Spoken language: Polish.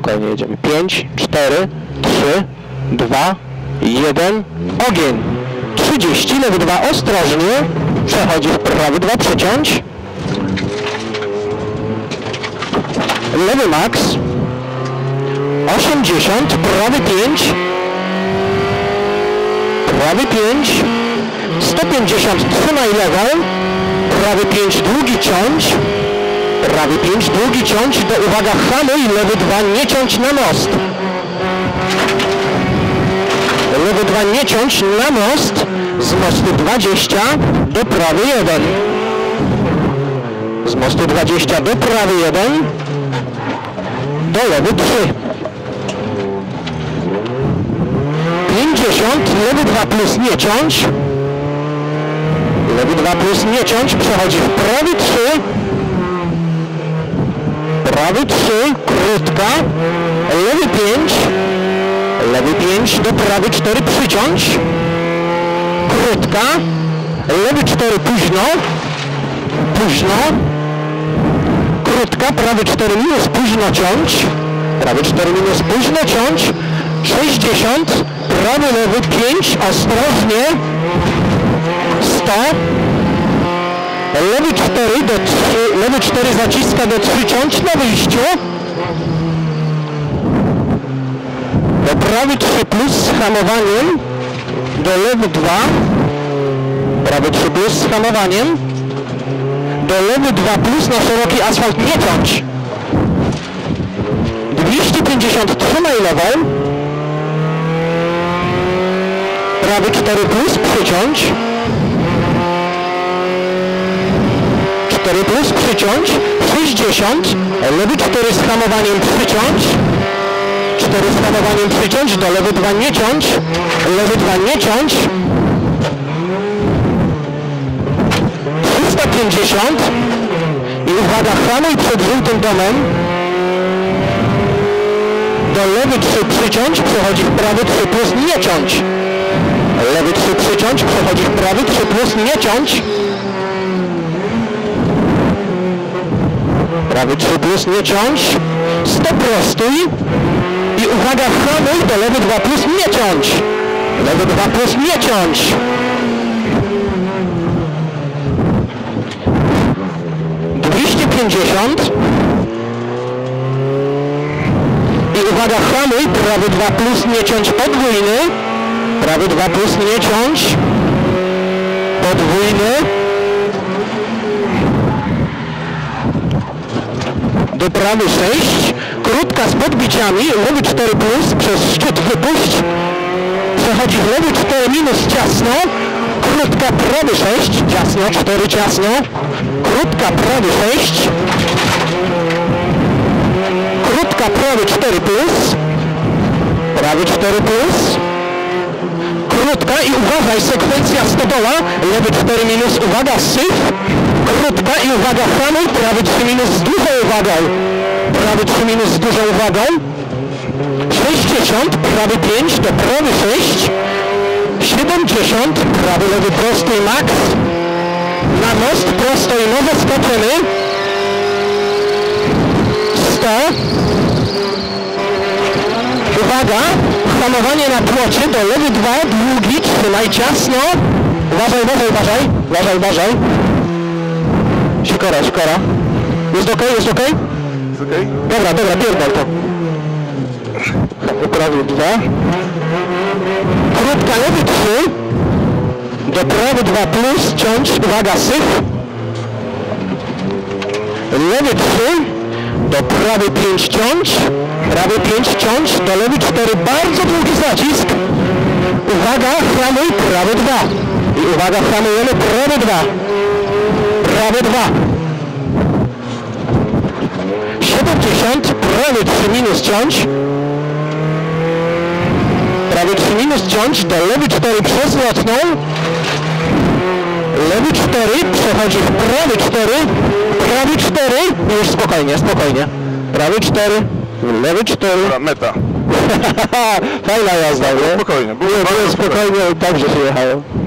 spokojnie jedziemy. 5, 4, 3, 2, 1, ogień. 30, lewy 2, ostrożnie. Przechodzi w prawy 2, przeciąć. Lewy max. 80, prawy 5. Prawy 5. 150, trzymaj lewą. Prawy 5, długi ciąć. Prawy 5, długi ciąć. Do, uwaga, hamuj, lewy 2, nie ciąć na most. Lewy 2, nie ciąć na most. Z mostu 20 do prawy 1. Z mostu 20 do prawy 1. Do lewy 3. 50, lewy 2 plus nie ciąć. Lewy 2 plus nie ciąć, przechodzi w prawy 3. Prawy 3, krótka. Lewy 5. Lewy 5 do prawy 4 przyciąć. Krótka. Lewy 4 późno. Późno. Krótka, prawy 4 minus późno ciąć. Prawy 4 minus późno ciąć. 60. Prawy lewy 5. Ostrożnie. 100. Lewy 4 do 3, lewy 4 zaciska do 3 ciąć na wyjściu. Do prawy 3 plus z hamowaniem. Do lewy 2. Prawy 3 plus z hamowaniem. Do lewy 2 plus na szeroki asfalt nie ciąć. 250 trzymaj lewą. Prawy 4 plus przyciąć. 4 plus przyciąć, 60, lewy 4 z hamowaniem przyciąć, 4 z hamowaniem przyciąć, do lewy 2 nie ciąć, lewy 2 nie ciąć, 350 i uwaga, hamuj przed żółtym domem, do lewy 3 przyciąć, przechodzi w prawy 3 plus nie ciąć, lewy 3 przyciąć, przechodzi w prawy 3 plus nie ciąć, Prawy 3 plus nie ciąć. 100 prostuj. I uwaga, hamuj do lewy 2 plus nie ciąć. Lewy 2 plus nie ciąć. Pięćdziesiąt. I uwaga, hamuj, prawy 2 plus nie ciąć podwójny. Prawy 2 plus nie ciąć. Podwójny. Do prawy 6, krótka z podbiciami, lewy 4 plus, przez szczyt wypuść, przechodzi w lewy 4 minus ciasno, krótka prawy 6, ciasno, 4 ciasno, krótka prawy 6, krótka prawy 4 plus, prawy 4 plus, krótka i uważaj, sekwencja stodoła, lewy 4 minus, uwaga, syf, krótka i uwaga, hamuj, prawy 3 minus z dużą uwagą, prawy 3 minus z dużą uwagą, 60, prawy 5 do prawy 6, 70, prawy lewy prosty i max, na most prosto i nowe skoczymy, 100, uwaga, hamowanie na płocie do lewy 2, długi, trzymaj ciasno, uważaj, uważaj, uważaj, uważaj, uważaj, Sikora, sikora. Jest ok, jest ok? Jest okej? Dobra, dobra, pierdol to. Prawy dwa. Krótka lewy trzy. Do prawy dwa plus, ciąć, uwaga, syf. Lewy trzy. Do prawy pięć ciąć. Prawy pięć ciąć. Do lewy cztery, bardzo długi zacisk. Uwaga, hamuj, prawy dwa. I uwaga, hamujemy, prawy dwa. Prawy 2. 70, prawy 3 minus ciąć. Prawy 3 minus ciąć, do lewy 4 przez lotną. Lewy 4, przechodzi w prawy 4. Prawy 4, już spokojnie, spokojnie. Prawy 4, lewy 4. Dobra, meta. Fajna jazda, nie? Spokojnie, było Było, spokojnie, dobrze się jechało.